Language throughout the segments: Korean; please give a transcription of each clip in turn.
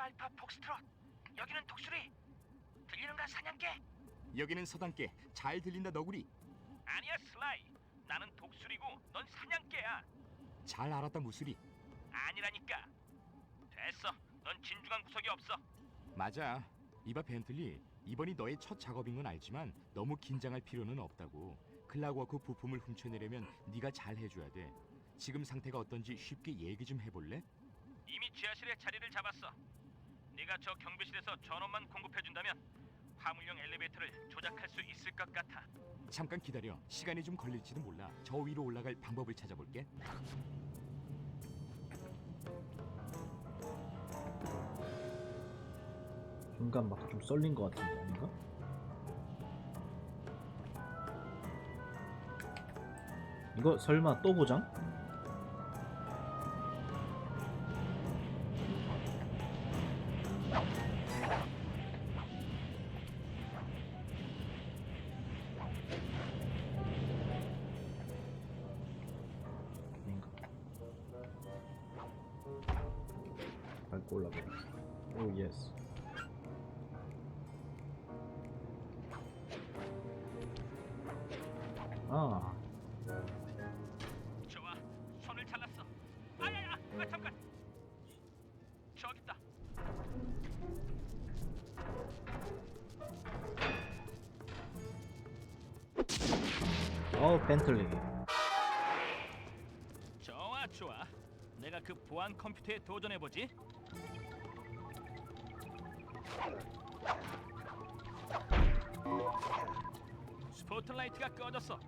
알파 폭스트롯 여기는 독수리. 들리는가 사냥개? 여기는 서당께 잘 들린다 너구리. 아니야 슬라이. 나는 독수리고 넌 사냥개야. 잘 알았다 무수리. 아니라니까. 됐어. 넌 진중한 구석이 없어. 맞아. 이봐 벤틀리. 이번이 너의 첫 작업인 건 알지만 너무 긴장할 필요는 없다고. 클라우워크 부품을 훔쳐내려면 네가 잘 해줘야 돼. 지금 상태가 어떤지 쉽게 얘기 좀 해볼래? 이미 지하실에 자리를 잡았어 네가 저 경비실에서 전원만 공급해준다면 화물용 엘리베이터를 조작할 수 있을 것 같아 잠깐 기다려 시간이 좀 걸릴지도 몰라 저 위로 올라갈 방법을 찾아볼게 순간 막 좀 썰린 것 같은데 아닌가? 이거 설마 또 보장? 올라가. 오 예스. 아, 좋아 손을 잘랐어 아야야 아 잠깐 저기 있다 어 벤틀리. 좋아 좋아 내가 그 보안 컴퓨터에 도전해 보지 스포트라이트가 꺼졌어.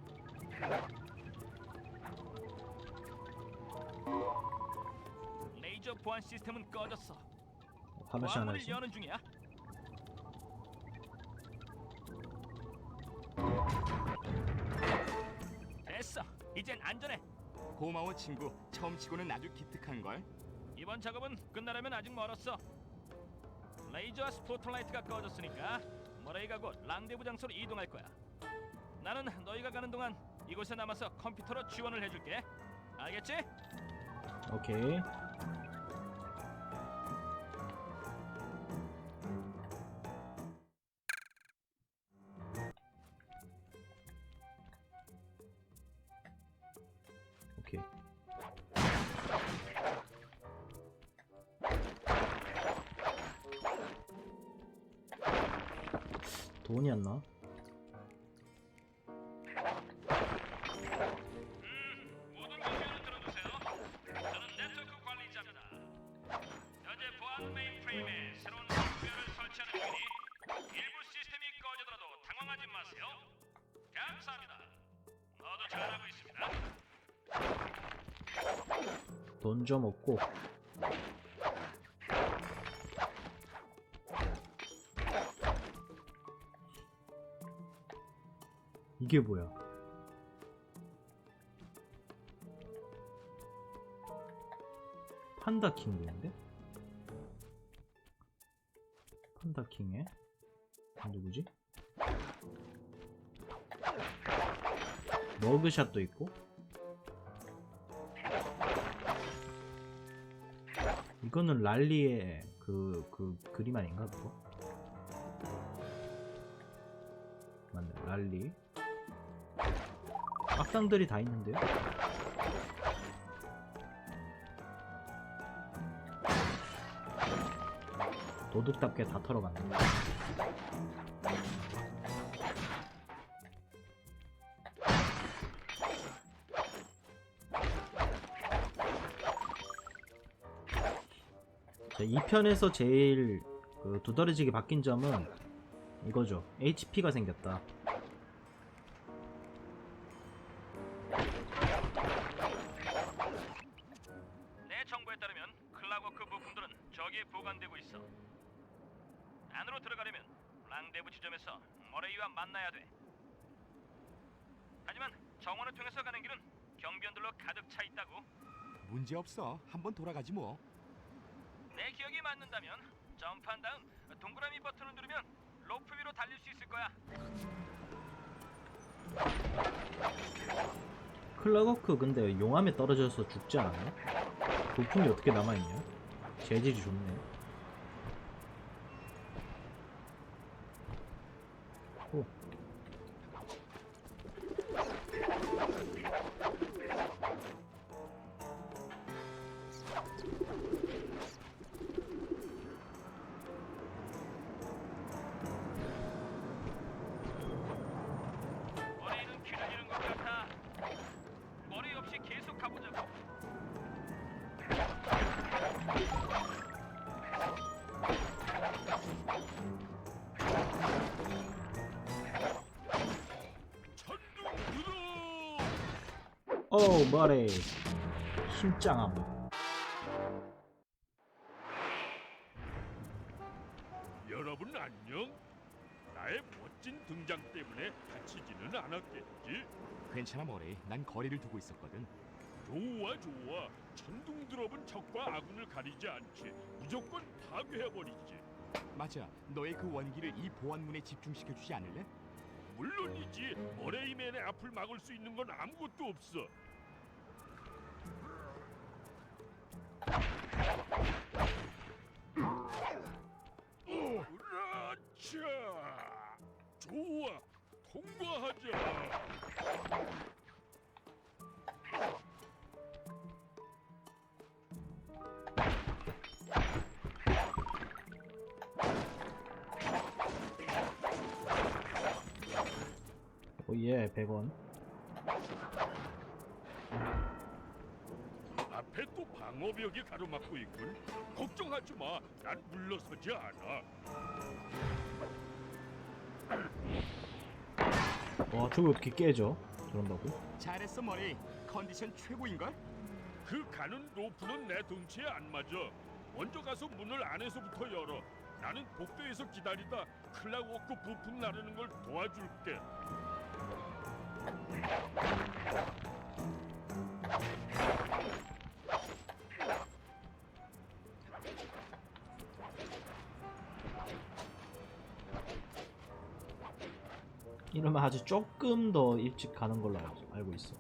레이저 보안 시스템은 꺼졌어. 화면시 보안문을 있어. 여는 중이야. 됐어. 이젠 안전해. 고마워 친구. 처음 치고는 아주 기특한 걸. 이번 작업은 끝나려면 아직 멀었어. 레이저와 스포트라이트가 꺼졌으니까 머레이가 곧 랑데부 장소로 이동할 거야. 나는 너희가 가는 동안 이곳에 남아서 컴퓨터로 지원을 해줄게. 알겠지? 오케이. 돈이 안 나? 모든 의견을 들어주세요. 저는 네트워크 관리자입니다. 현재 보안 메인프레임에 새로운 소프트웨어를 설치하는 중이니 일부 시스템이 꺼지더라도 당황하지 마세요. 감사합니다. 모두 잘하고 있습니다. 돈좀 얻고 이게 뭐야? 판다 킹인데? 판다 킹에 누구지? 머그샷도 있고 이거는 랄리의 그, 그 그림 아닌가 그거? 맞네 랄리 악당들이 다 있는데요? 도둑답게 다 털어갔네 자, 2편에서 제일 그 두드러지게 바뀐 점은 이거죠. HP가 생겼다. 랑데부 지점에서 머레이와 만나야 돼. 하지만 정원을 통해서 가는 길은 경비원들로 가득 차 있다고. 문제 없어 한번 돌아가지 뭐 내 기억이 맞는다면 점프한 다음 동그라미 버튼을 누르면 로프 위로 달릴 수 있을 거야. 클라거크 근데 용암에 떨어져서 죽지 않았나? 부품이 어떻게 남아있냐? 재질이 좋네. 오, 머리. 심짱함. 여러분 안녕? 나의 멋진 등장 때문에 다치지는 않았겠지? 괜찮아 머레이. 난 거리를 두고 있었거든. 좋아 좋아. 천둥 드롭은 적과 아군을 가리지 않지. 무조건 파괴해버리지. 맞아. 너의 그 원기를 이 보안문에 집중시켜 주지 않을래? 물론이지. 머레이맨의 앞을 막을 수 있는 건 아무것도 없어. 으라차! 좋아. 통과하자. 오예, 100원. 앞에 또 방어벽이 가로막고 있군. 걱정하지 마. 난 물러서지 않아. 와, 저거 어떻게 깨져? 저런다고? 잘했어 머레이. 컨디션 최고인걸? 그 가는 로프는 내 덩치에 안 맞아. 먼저 가서 문을 안에서부터 열어. 나는 복도에서 기다리다 클라워크 부품 나르는 걸 도와줄게. 이러면 아주 조금 더 일찍 가는 걸로 알- 알고 있어.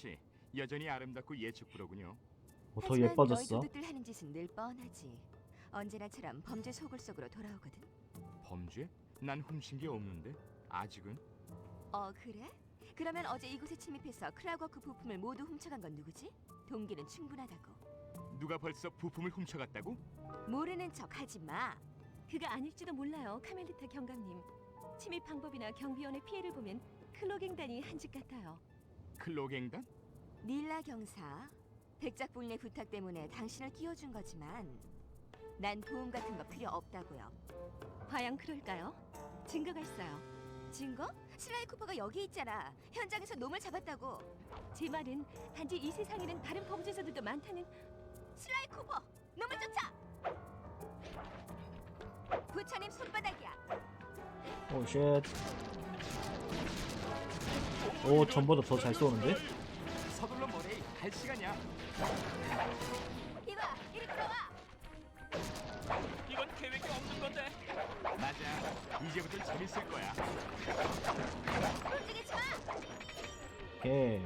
아가씨 여전히 아름답고 예측불허군요. 어, 더 하지만 너희 예뻐졌어. 도둑들 하는 짓은 늘 뻔하지. 언제나처럼 범죄 속을 속으로 돌아오거든. 범죄? 난 훔친 게 없는데 아직은 어 그래? 그러면 어제 이곳에 침입해서 크라워크 부품을 모두 훔쳐간 건 누구지? 동기는 충분하다고. 누가 벌써 부품을 훔쳐갔다고? 모르는 척 하지 마. 그가 아닐지도 몰라요, 카멜리타 경감님. 침입 방법이나 경비원의 피해를 보면 클로갱단이 한 짓 같아요. 클로갱단? 닐라 경사. 백작불의 부탁 때문에 당신을 끼워준 거지만 난 도움 같은 거 필요 없다고요. 과연 그럴까요? 증거가 있어요. 증거? 슬라이 쿠퍼가 여기 있잖아. 현장에서 놈을 잡았다고. 제 말은 단지 이 세상에는 다른 범죄자들도 많다는 슬라이 쿠퍼, 놈을 쫓아. 부처님 손바닥이야. 오, 쉣. 오, 전보다 더 잘 쏘는데? 서둘러 머레이 갈 시간이야. 이봐, 이리 들어와. 이건 계획이 없는 건데. 맞아. 이제부터 재밌을 거야. 움직이지 마. 오케이.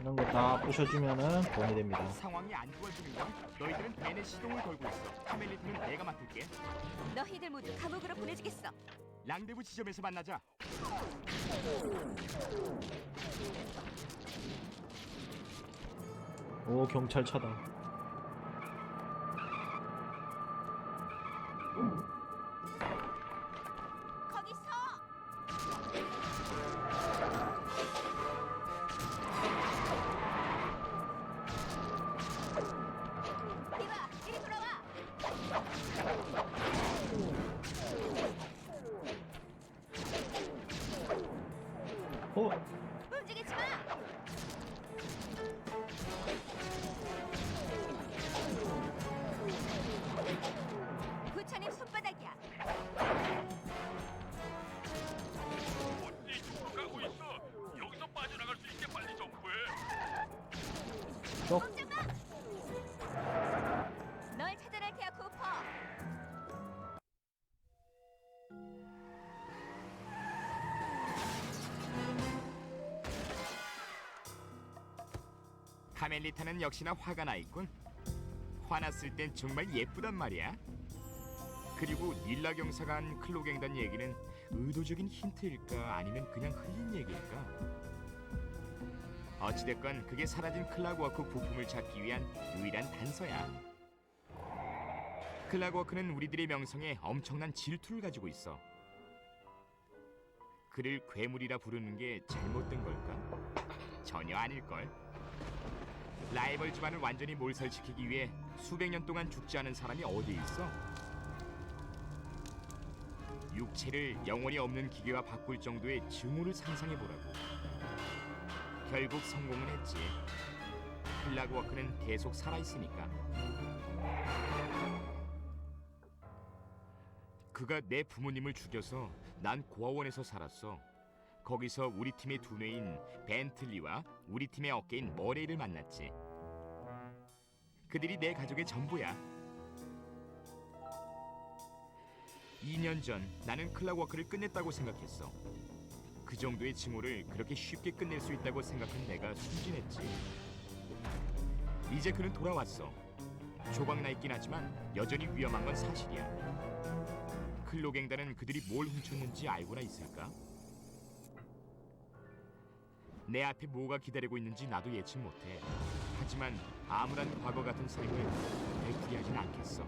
이런 거 다 부셔주면은 돈이 됩니다. 상황이 안 좋아지는 건 너희들은 벤의 시동을 걸고 있어. 카멜리트는 내가 맡을게. 너희들 모두 감옥으로 보내주겠어. 랑데부 지점에서 만나자. 오, 경찰차다. 어? 카멜리타는 역시나 화가 나 있군. 화났을 땐 정말 예쁘단 말이야. 그리고 닐라 경사가 한 클로갱단 얘기는 의도적인 힌트일까 아니면 그냥 흘린 얘기일까? 어찌됐건 그게 사라진 클라그워크 부품을 찾기 위한 유일한 단서야. 클라그워크는 우리들의 명성에 엄청난 질투를 가지고 있어. 그를 괴물이라 부르는 게 잘못된 걸까? 전혀 아닐걸. 라이벌 집안을 완전히 몰살시키기 위해 수백 년 동안 죽지 않은 사람이 어디 있어? 육체를 영원히 없는 기계와 바꿀 정도의 증오를 상상해 보라고. 결국 성공은 했지. 클라그워크는 계속 살아 있으니까. 그가 내 부모님을 죽여서 난 고아원에서 살았어. 거기서 우리 팀의 두뇌인 벤틀리와 우리 팀의 어깨인 머레이를 만났지. 그들이 내 가족의 전부야. 2년 전 나는 클라워크를 끝냈다고 생각했어. 그 정도의 증오를 그렇게 쉽게 끝낼 수 있다고 생각한 내가 순진했지. 이제 그는 돌아왔어. 조각 나 있긴 하지만 여전히 위험한 건 사실이야. 클로갱단은 그들이 뭘 훔쳤는지 알고나 있을까? 내 앞에 뭐가 기다리고 있는지 나도 예측 못해. 하지만 암울한 과거 같은 삶을 되풀이하진 않겠어.